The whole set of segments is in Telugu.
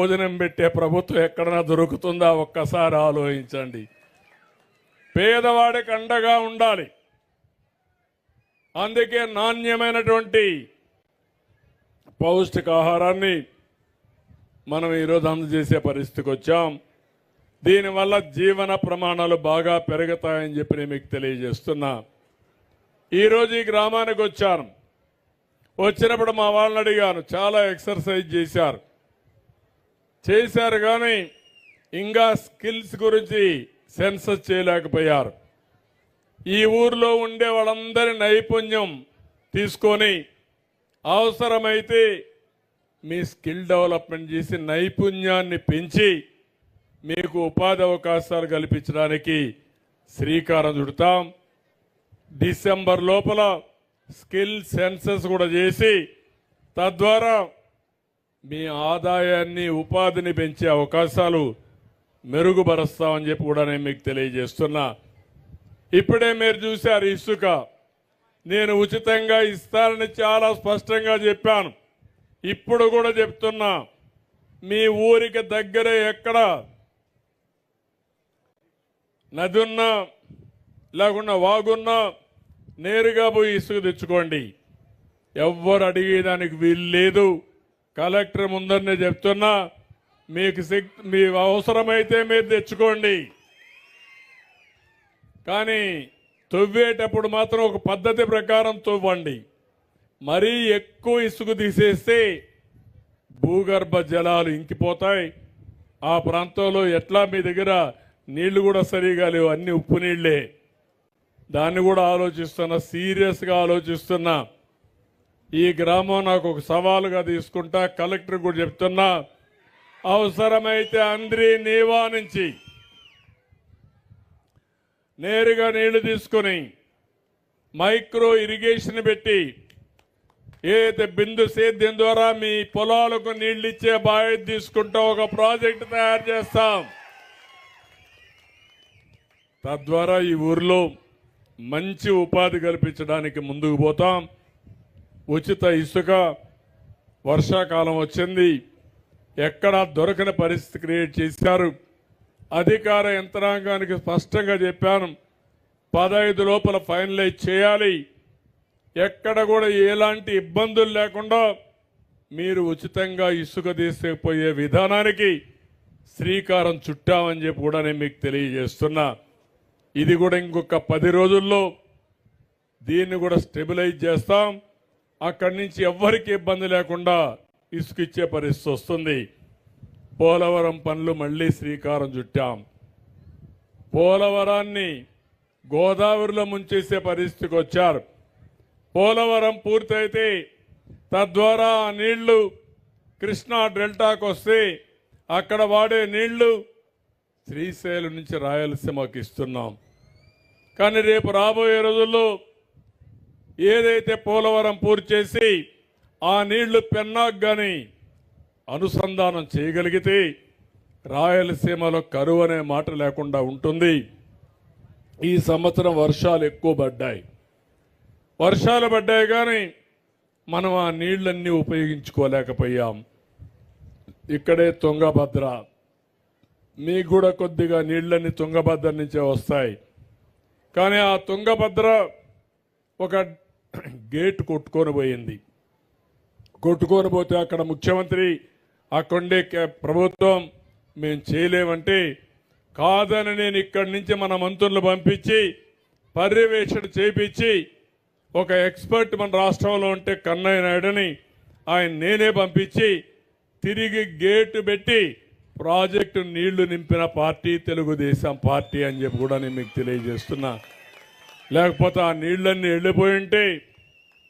భోజనం పెట్టే ప్రభుత్వం ఎక్కడన్నా దొరుకుతుందా? ఒక్కసారి ఆలోచించండి. పేదవాడికి అండగా ఉండాలి. అందుకే నాణ్యమైనటువంటి పౌష్టికాహారాన్ని మనం ఈరోజు అందజేసే పరిస్థితికి వచ్చాం. దీనివల్ల జీవన ప్రమాణాలు బాగా పెరుగుతాయని చెప్పి నేను మీకు తెలియజేస్తున్నా. ఈరోజు ఈ గ్రామానికి వచ్చాను. వచ్చినప్పుడు మా వాళ్ళని అడిగాను చాలా ఎక్సర్సైజ్ చేశారు. చేశారు కానీ ఇంకా స్కిల్స్ గురించి సెన్సస్ చేయలేకపోయారు. ఈ ఊర్లో ఉండే వాళ్ళందరి నైపుణ్యం తీసుకొని అవసరమైతే మీ స్కిల్ డెవలప్మెంట్ చేసి నైపుణ్యాన్ని పెంచి మీకు ఉపాధి అవకాశాలు కల్పించడానికి శ్రీకారం చుడతాం. డిసెంబర్ లోపల స్కిల్ సెన్సస్ కూడా చేసి తద్వారా మీ ఆదాయాన్ని ఉపాధిని పెంచే అవకాశాలు మెరుగుపరుస్తామని చెప్పి కూడా నేను మీకు తెలియజేస్తున్నా. ఇప్పుడే మీరు చూశారు ఇసుక. నేను ఉచితంగా ఇస్తానని చాలా స్పష్టంగా చెప్పాను. ఇప్పుడు కూడా చెప్తున్నా మీ ఊరికి దగ్గరే ఎక్కడ నది ఉన్నా లేకుండా వాగున్నా నేరుగా పోయి ఇసుక తెచ్చుకోండి. ఎవ్వరు అడిగేదానికి వీలు లేదు కలెక్టర్ ముందరనే చెప్తున్నా మీకు మీ అవసరమైతే మీరు తెచ్చుకోండి. కానీ తవ్వేటప్పుడు మాత్రం ఒక పద్ధతి ప్రకారం తవ్వండి. మరీ ఎక్కువ ఇసుక తీసేస్తే భూగర్భ జలాలు ఇంకిపోతాయి. ఆ ప్రాంతంలో ఎట్లా మీ దగ్గర నీళ్ళు కూడా సరిగా లేవు అన్ని ఉప్పు నీళ్ళే. దాన్ని కూడా ఆలోచిస్తున్నా సీరియస్గా ఆలోచిస్తున్నా. ఈ గ్రామం నాకు ఒక సవాలుగా తీసుకుంటా కలెక్టర్ కూడా చెప్తున్నా అవసరమైతే అంద్రి నీవా నుంచి నేరుగా నీళ్ళు తీసుకొని మైక్రో ఇరిగేషన్ పెట్టి ఏదైతే బిందు సేద్యం ద్వారా మీ పొలాలకు నీళ్ళు ఇచ్చే బాధ్యత తీసుకుంటూ ఒక ప్రాజెక్ట్ తయారు చేస్తాం. తద్వారా ఈ ఊర్లో మంచి ఉపాధి కల్పించడానికి ముందుకు పోతాం. ఉచిత ఇసుక వర్షాకాలం వచ్చింది. ఎక్కడా దొరకని పరిస్థితి క్రియేట్ చేశారు. అధికార యంత్రాంగానికి స్పష్టంగా చెప్పాను. పదహైదు లోపల ఫైనలైజ్ చేయాలి. ఎక్కడ కూడా ఎలాంటి ఇబ్బందులు లేకుండా మీరు ఉచితంగా ఇసుక తీసుకుపోయే విధానానికి శ్రీకారం చుట్టామని చెప్పి కూడా నేను మీకు తెలియజేస్తున్నా. ఇది కూడా ఇంకొక పది రోజుల్లో దీన్ని కూడా స్టెబిలైజ్ చేస్తాం. అక్కడి నుంచి ఎవ్వరికి ఇబ్బంది లేకుండా ఇసుక ఇచ్చే పరిస్థితి వస్తుంది. పోలవరం పనులు మళ్ళీ శ్రీకారం చుట్టాం. పోలవరాన్ని గోదావరిలో ముంచేసే పరిస్థితికి వచ్చారు. పోలవరం పూర్తయితే తద్వారా ఆ నీళ్ళు కృష్ణా డెల్టాకు వస్తే అక్కడ వాడే నీళ్ళు శ్రీశైలం నుంచి రాయలసీమకి ఇస్తున్నాం. కానీ రేపు రాబోయే రోజుల్లో ఏదైతే పోలవరం పూర్తి చేసి ఆ నీళ్ళు పెన్నాకు కానీ అనుసంధానం చేయగలిగితే రాయలసీమలో కరువు అనే మాట లేకుండా ఉంటుంది. ఈ సంవత్సరం వర్షాలు ఎక్కువ పడ్డాయి. వర్షాలు పడ్డాయి కానీ మనం ఆ నీళ్ళన్నీ ఉపయోగించుకోలేకపోయాం. ఇక్కడే తుంగభద్ర. మీకు కూడా కొద్దిగా నీళ్ళన్నీ తుంగభద్ర నుంచే వస్తాయి. కానీ ఆ తుంగభద్ర ఒక గేట్ కొట్టుకొని పోయింది. కొట్టుకొని పోతే అక్కడ ముఖ్యమంత్రి అక్కడే ప్రభుత్వం మేము చేయలేమంటే కాదని నేను ఇక్కడి నుంచి మన మంత్రులు పంపించి పర్యవేక్షణ చేపించి ఒక ఎక్స్పర్ట్ మన రాష్ట్రంలో ఉంటే కన్నయ్య నాయుడుని ఆయన నేనే పంపించి తిరిగి గేటు పెట్టి ప్రాజెక్టు నీళ్ళు నింపిన పార్టీ తెలుగుదేశం పార్టీ అని చెప్పి కూడా నేను మీకు తెలియజేస్తున్నా. లేకపోతే ఆ నీళ్ళన్నీ వెళ్ళిపోయి ఉంటే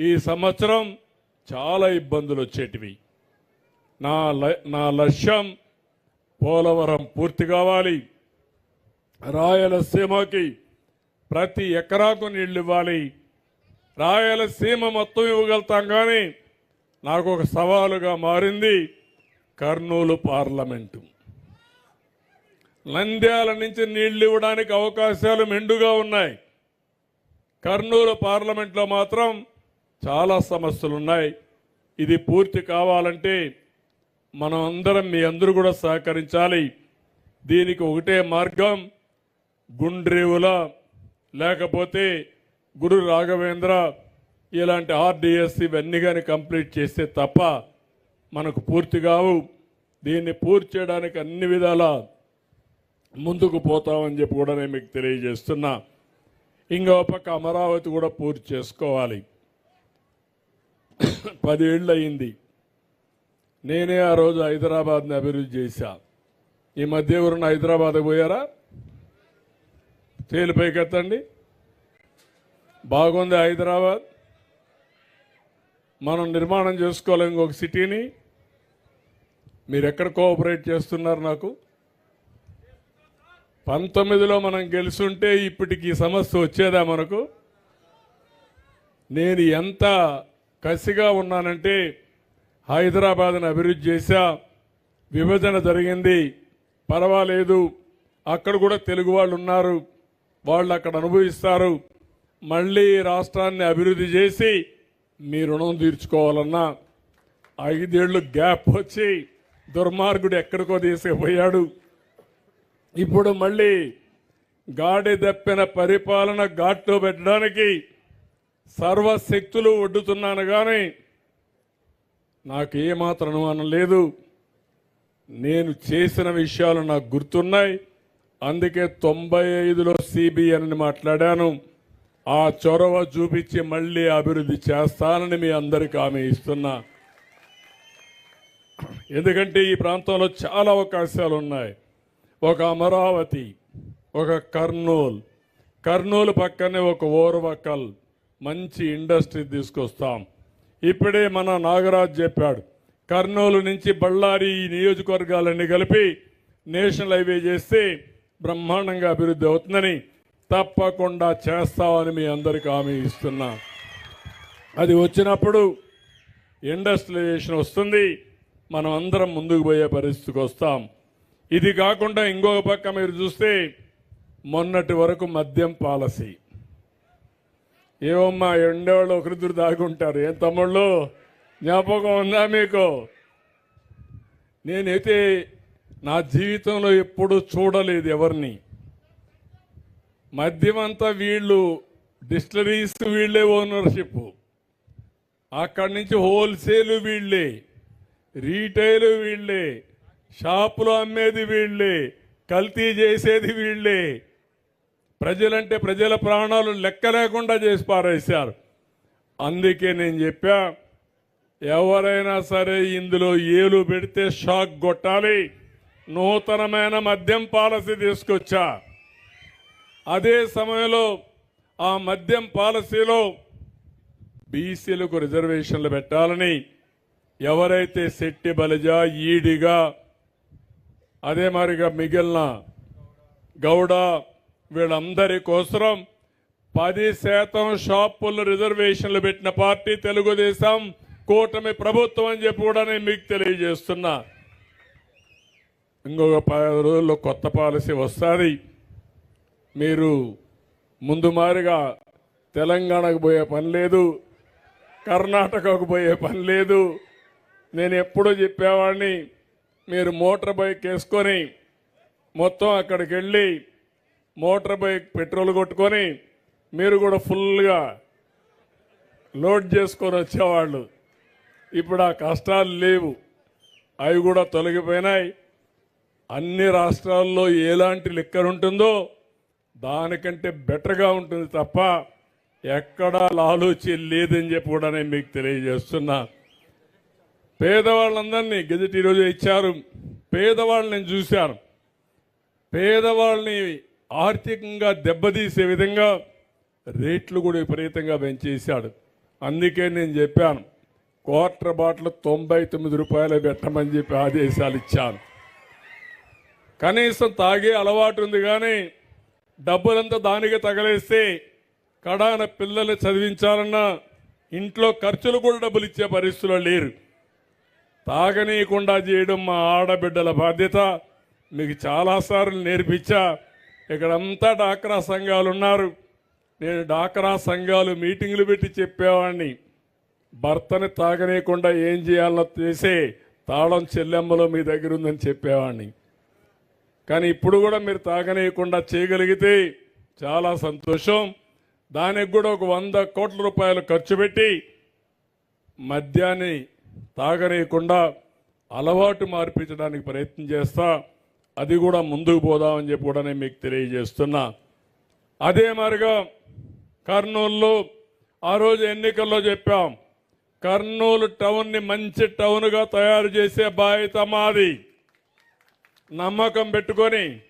ఈ సంవత్సరం చాలా ఇబ్బందులు వచ్చేటివి. నా ల- నా లక్ష్యం పోలవరం పూర్తి కావాలి. రాయలసీమకి ప్రతి ఎకరాకు నీళ్ళు ఇవ్వాలి. రాయలసీమ మొత్తం ఇవ్వగలుగుతాం కానీ నాకు ఒక సవాలుగా మారింది కర్నూలు పార్లమెంటు. నంద్యాల నుంచి నీళ్ళు ఇవ్వడానికి అవకాశాలు మెండుగా ఉన్నాయి. కర్నూలు పార్లమెంట్లో మాత్రం చాలా సమస్యలు ఉన్నాయి ఇది పూర్తి కావాలంటే మనం అందరం మీ అందరూ కూడా సహకరించాలి. దీనికి ఒకటే మార్గం గుండ్రేవుల లేకపోతే గురు రాఘవేంద్ర ఇలాంటి ఆర్డిఎస్ ఇవన్నీ కానీ కంప్లీట్ చేస్తే తప్ప మనకు పూర్తి కావు. దీన్ని పూర్తి చేయడానికి అన్ని విధాల ముందుకు పోతామని చెప్పి కూడా నేను మీకు తెలియజేస్తున్నా. ఇంకో పక్క అమరావతి కూడా పూర్తి చేసుకోవాలి. పదేళ్ళు అయింది నేనే ఆ రోజు హైదరాబాద్ని అభివృద్ధి చేశా. ఈ మధ్య ఎవరున్న హైదరాబాద్ పోయారా? తేలిపైకెత్తండి బాగుంది హైదరాబాద్. మనం నిర్మాణం చేసుకోలేం ఇంకొక సిటీని. మీరు ఎక్కడ కోఆపరేట్ చేస్తున్నారు నాకు? పంతొమ్మిదిలో మనం గెలుసుంటే ఇప్పటికి ఈ సమస్య వచ్చేదా మనకు? నేను ఎంత కసిగా ఉన్నానంటే హైదరాబాద్ని అభివృద్ధి చేశా విభజన జరిగింది పర్వాలేదు అక్కడ కూడా తెలుగు వాళ్ళు ఉన్నారు వాళ్ళు అక్కడ అనుభవిస్తారు మళ్ళీ రాష్ట్రాన్ని అభివృద్ధి చేసి మీ రుణం తీర్చుకోవాలన్నా ఐదేళ్ళు గ్యాప్ వచ్చి దుర్మార్గుడు ఎక్కడికో తీసుకుపోయాడు ఇప్పుడు మళ్ళీ గాడి దప్పిన పరిపాలన ఘాట్లో పెట్టడానికి సర్వశక్తులు ఒడ్డుతున్నాను కానీ నాకు ఏమాత్రం అనుమానం లేదు. నేను చేసిన విషయాలు నాకు గుర్తున్నాయి. అందుకే తొంభై ఐదులో సిబిఎన్ మాట్లాడాను. ఆ చొరవ చూపించి మళ్ళీ అభివృద్ధి చేస్తానని మీ అందరికీ ఆమె ఇస్తున్నా. ఎందుకంటే ఈ ప్రాంతంలో చాలా అవకాశాలు ఉన్నాయి ఒక అమరావతి ఒక కర్నూలు. కర్నూలు పక్కనే ఒక ఓర్వకల్ మంచి ఇండస్ట్రీ తీసుకొస్తాం. ఇప్పుడే మన నాగరాజ్ చెప్పాడు కర్నూలు నుంచి బళ్ళారి ఈ నియోజకవర్గాలన్నీ కలిపి నేషనల్ హైవే చేస్తే బ్రహ్మాండంగా అభివృద్ధి అవుతుందని తప్పకుండా చేస్తామని మీ అందరికీ హామీ ఇస్తున్నా. అది వచ్చినప్పుడు ఇండస్ట్రియలైజేషన్ వస్తుంది మనం అందరం ముందుకు పోయే పరిస్థితికి వస్తాం. ఇది కాకుండా ఇంకొక పక్క మీరు చూస్తే మొన్నటి వరకు మద్యం పాలసీ. ఏమమ్మా ఎండేవాళ్ళు ఒకరిద్దరు దాగుంటారు. ఏం తమ్ముళ్ళు? జ్ఞాపకం ఉందా మీకు? నేనైతే నా జీవితంలో ఎప్పుడూ చూడలేదు ఎవరిని. మద్యమంతా వీళ్ళు డిస్టిలరీస్ వీళ్ళే ఓనర్షిప్. అక్కడి నుంచి హోల్సేల్ వీళ్ళే రీటైల్ వీళ్ళే. షాపులో అమ్మేది వీళ్ళే కల్తీ చేసేది వీళ్ళే. ప్రజలంటే ప్రజల ప్రాణాలు లెక్క లేకుండా చేసి పారేశారు. అందుకే నేను చెప్పా ఎవరైనా సరే ఇందులో ఏలు పెడితే షాక్ కొట్టాలి. నూతనమైన మద్యం పాలసీ తీసుకొచ్చా. అదే సమయంలో ఆ మద్యం పాలసీలో బీసీలకు రిజర్వేషన్లు పెట్టాలని ఎవరైతే శెట్టి బలిజ ఈడిగా అదే మరిగా మిగిలిన గౌడ వీళ్ళందరి కోసం పది శాతం షాపుల్లో రిజర్వేషన్లు పెట్టిన పార్టీ తెలుగుదేశం కూటమి ప్రభుత్వం అని చెప్పి కూడా నేను మీకు తెలియజేస్తున్నా. ఇంకొక పది రోజుల్లో కొత్త పాలసీ వస్తుంది. మీరు ముందు మారిగా తెలంగాణకు పోయే పని లేదు కర్ణాటకకు పోయే పని లేదు. నేను ఎప్పుడూ చెప్పేవాడిని మీరు మోటార్ బైక్ వేసుకొని మొత్తం అక్కడికి వెళ్ళి మోటార్ బైక్ పెట్రోల్ కొట్టుకొని మీరు కూడా ఫుల్గా లోడ్ చేసుకొని వచ్చేవాళ్ళు. ఇప్పుడు ఆ కష్టాలు లేవు. అవి కూడా తొలగిపోయినాయి. అన్ని రాష్ట్రాల్లో ఎలాంటి లిక్కర్ ఉంటుందో దానికంటే బెటర్గా ఉంటుంది తప్ప ఎక్కడా లాలూచి లేదని చెప్పి కూడా నేను మీకు తెలియజేస్తున్నా. పేదవాళ్ళందరినీ గెజెట్ ఈరోజు ఇచ్చారు. పేదవాళ్ళని నేను చూశాను పేదవాళ్ళని ఆర్థికంగా దెబ్బతీసే విధంగా రేట్లు కూడా విపరీతంగా పెంచేశాడు. అందుకే నేను చెప్పాను క్వార్టర్ బాటిల్ తొంభై తొమ్మిది రూపాయలు పెట్టమని చెప్పి ఆదేశాలు ఇచ్చాను. కనీసం తాగే అలవాటు ఉంది కానీ డబ్బులంతా దానికి తగలేస్తే కడాన పిల్లలు చదివించాలన్నా ఇంట్లో ఖర్చులు కూడా డబ్బులు ఇచ్చే పరిస్థితుల్లో లేరు. తాగనీయకుండా చేయడం మా ఆడబిడ్డల బాధ్యత. మీకు చాలాసార్లు నేర్పించా. ఇక్కడంతా డాక్రా సంఘాలు ఉన్నారు నేను డాక్రా సంఘాలు మీటింగులు పెట్టి చెప్పేవాడిని. భర్తని తాగనీయకుండా ఏం చేయాలో చేసే తాళం చెల్లెమ్మలో మీ దగ్గర ఉందని చెప్పేవాడిని. కానీ ఇప్పుడు కూడా మీరు తాగనీయకుండా చేయగలిగితే చాలా సంతోషం. దానికి కూడా ఒక వంద కోట్ల రూపాయలు ఖర్చు పెట్టి మద్యాన్ని తాగనీయకుండా అలవాటు మార్పించడానికి ప్రయత్నం చేస్తా అది కూడా ముందుకు పోదామని చెప్పి కూడా నేను మీకు తెలియజేస్తున్నా. అదే మరిగా కర్నూలులో ఆ రోజు ఎన్నికల్లో చెప్పాం కర్నూలు టౌన్ని మంచి టౌన్గా తయారు చేసే బాధ్యత మాది. నమ్మకం పెట్టుకొని